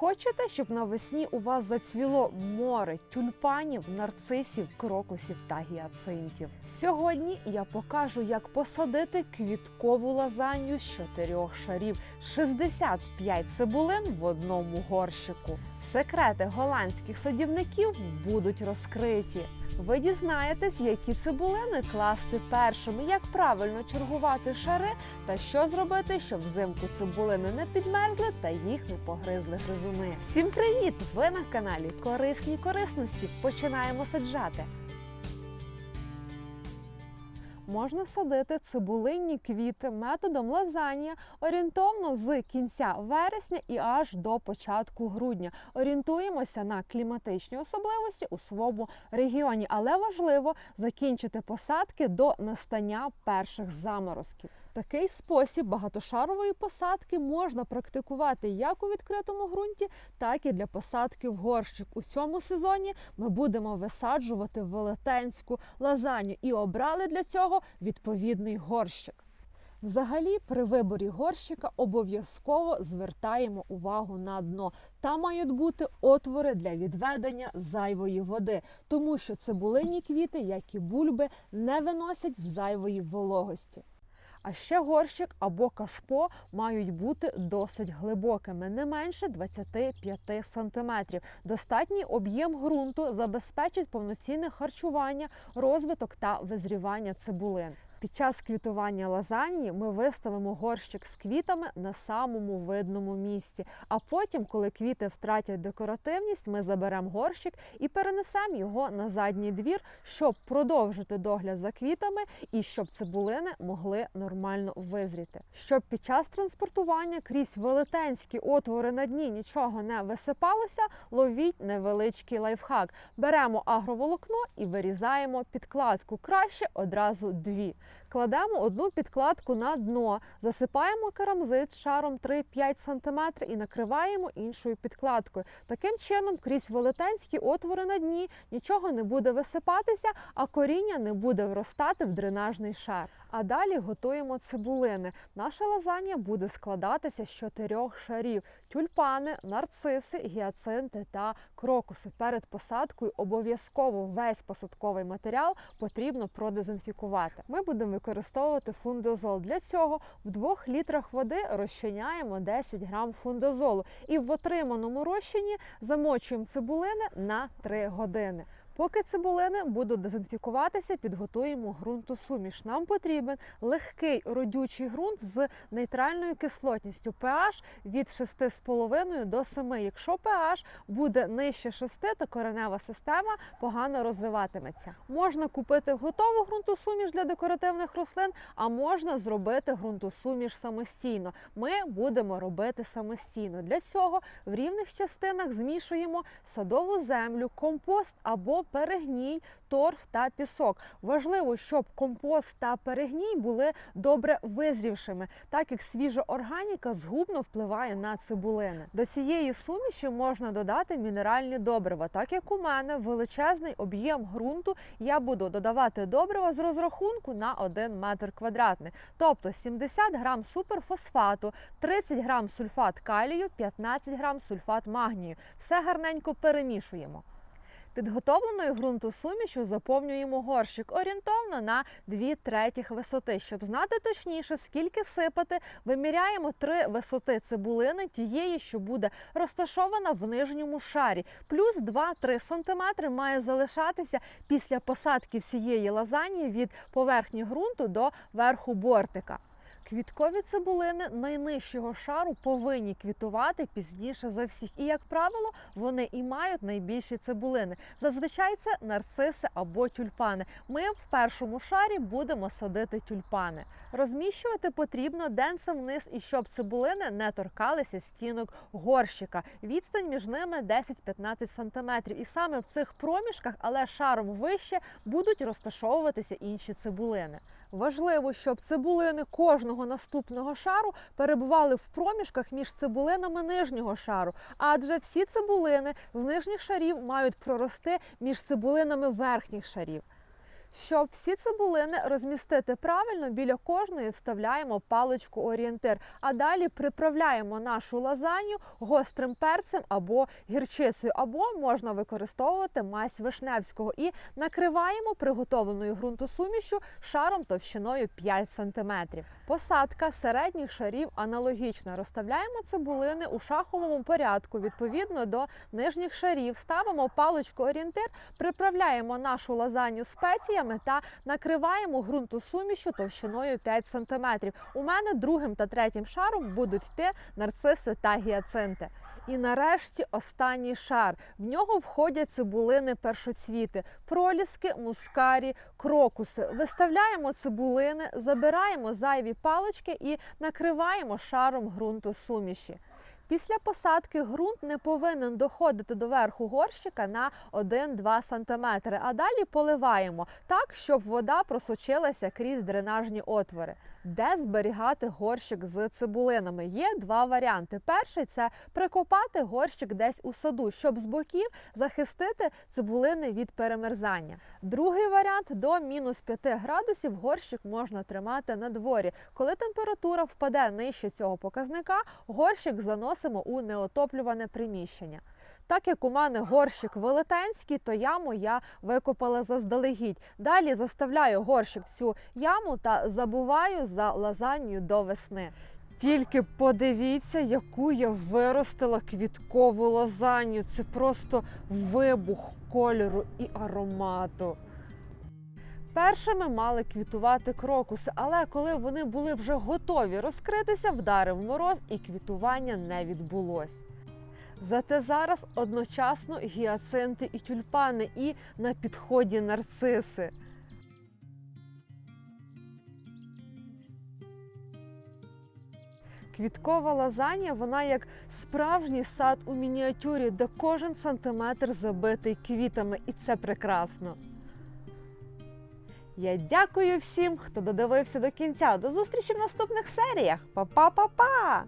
Хочете, щоб навесні у вас зацвіло море тюльпанів, нарцисів, крокусів та гіацинтів? Сьогодні я покажу, як посадити квіткову лазанью з чотирьох шарів, 65 цибулин в одному горщику. Секрети голландських садівників будуть розкриті. Ви дізнаєтесь, які цибулини класти першими, як правильно чергувати шари та що зробити, щоб взимку цибулини не підмерзли та їх не погризли гризуни. Всім привіт! Ви на каналі Корисні корисності. Починаємо саджати. Можна садити цибулинні квіти методом лазанія орієнтовно з кінця вересня і аж до початку грудня. Орієнтуємося на кліматичні особливості у своєму регіоні, але важливо закінчити посадки до настання перших заморозків. Такий спосіб багатошарової посадки можна практикувати як у відкритому ґрунті, так і для посадки в горщик. У цьому сезоні ми будемо висаджувати велетенську лазанью і обрали для цього відповідний горщик. Взагалі, при виборі горщика обов'язково звертаємо увагу на дно. Там мають бути отвори для відведення зайвої води, тому що цибулинні квіти, як і бульби, не виносять зайвої вологості. А ще горщик або кашпо мають бути досить глибокими, не менше 25 см. Достатній об'єм ґрунту забезпечить повноцінне харчування, розвиток та визрівання цибулин. Під час квітування лазанії ми виставимо горщик з квітами на самому видному місці. А потім, коли квіти втратять декоративність, ми заберемо горщик і перенесемо його на задній двір, щоб продовжити догляд за квітами і щоб цибулини могли нормально визріти. Щоб під час транспортування крізь велетенські отвори на дні нічого не висипалося, ловіть невеличкий лайфхак. Беремо агроволокно і вирізаємо підкладку. Краще одразу дві. Кладемо одну підкладку на дно, засипаємо керамзит шаром 3-5 см і накриваємо іншою підкладкою. Таким чином, крізь велетенські отвори на дні нічого не буде висипатися, а коріння не буде вростати в дренажний шар. А далі готуємо цибулини. Наша лазанья буде складатися з чотирьох шарів: тюльпани, нарциси, гіацинти та крокуси. Перед посадкою обов'язково весь посадковий матеріал потрібно продезінфікувати. Ми будемо використовувати фундозол. Для цього в 2 літрах води розчиняємо 10 грам фундозолу і в отриманому розчині замочуємо цибулини на 3 години. Поки цибулини будуть дезінфікуватися, підготуємо ґрунтосуміш. Нам потрібен легкий родючий ґрунт з нейтральною кислотністю pH від 6,5 до 7. Якщо pH буде нижче 6, то коренева система погано розвиватиметься. Можна купити готову ґрунтосуміш для декоративних рослин, а можна зробити ґрунтосуміш самостійно. Ми будемо робити самостійно. Для цього в рівних частинах змішуємо садову землю, компост або перегній, торф та пісок. Важливо, щоб компост та перегній були добре визрівшими, так як свіжа органіка згубно впливає на цибулини. До цієї суміші можна додати мінеральні добрива. Так як у мене величезний об'єм ґрунту, я буду додавати добрива з розрахунку на 1 метр квадратний, тобто 70 грам суперфосфату, 30 грам сульфат калію, 15 грам сульфат магнію. Все гарненько перемішуємо. Підготовленою ґрунтосумішю заповнюємо горщик орієнтовно на 2 третіх висоти. Щоб знати точніше, скільки сипати, виміряємо три висоти цибулини тієї, що буде розташована в нижньому шарі. Плюс 2-3 см має залишатися після посадки всієї лазанії від поверхні ґрунту до верху бортика. Квіткові цибулини найнижчого шару повинні квітувати пізніше за всіх. І, як правило, вони і мають найбільші цибулини. Зазвичай це нарциси або тюльпани. Ми в першому шарі будемо садити тюльпани. Розміщувати потрібно денцем вниз, і щоб цибулини не торкалися стінок горщика. Відстань між ними 10-15 см. І саме в цих проміжках, але шаром вище, будуть розташовуватися інші цибулини. Важливо, щоб цибулини кожного наступного шару перебували в проміжках між цибулинами нижнього шару, адже всі цибулини з нижніх шарів мають прорости між цибулинами верхніх шарів. Щоб всі цибулини розмістити правильно, біля кожної вставляємо паличку орієнтир, а далі приправляємо нашу лазанью гострим перцем або гірчицею, або можна використовувати мазь вишневського і накриваємо приготовленою ґрунтосумішю шаром товщиною 5 см. Посадка середніх шарів аналогічна. Розставляємо цибулини у шаховому порядку відповідно до нижніх шарів. Ставимо паличку орієнтир, приправляємо нашу лазанью спеціями та накриваємо ґрунтосумішю товщиною 5 см. У мене другим та третім шаром будуть йти нарциси та гіацинти. І нарешті останній шар. В нього входять цибулини першоцвіти, проліски, мускарі, крокуси. Виставляємо цибулини, забираємо зайві палички і накриваємо шаром ґрунту суміші. Після посадки ґрунт не повинен доходити до верху горщика на 1-2 см, а далі поливаємо так, щоб вода просочилася крізь дренажні отвори. Де зберігати горщик з цибулинами? Є два варіанти. Перший це прикопати горщик десь у саду, щоб з боків захистити цибулини від перемерзання. Другий варіант до мінус 5 градусів горщик можна тримати на дворі. Коли температура впаде нижче цього показника, горщик заносимо у неотоплюване приміщення. Так як у мене горщик велетенський, то яму я викопала заздалегідь. Далі заставляю горщик в цю яму та забуваю за лазанью до весни. Тільки подивіться, яку я виростила квіткову лазанью. Це просто вибух кольору і аромату. Першими мали квітувати крокуси, але коли вони були вже готові розкритися, вдарив мороз і квітування не відбулось. Зате зараз одночасно гіацинти і тюльпани, і на підході нарциси. Квіткова лазанія, вона як справжній сад у мініатюрі, де кожен сантиметр забитий квітами, і це прекрасно. Я дякую всім, хто додивився до кінця. До зустрічі в наступних серіях. Па-па-па-па!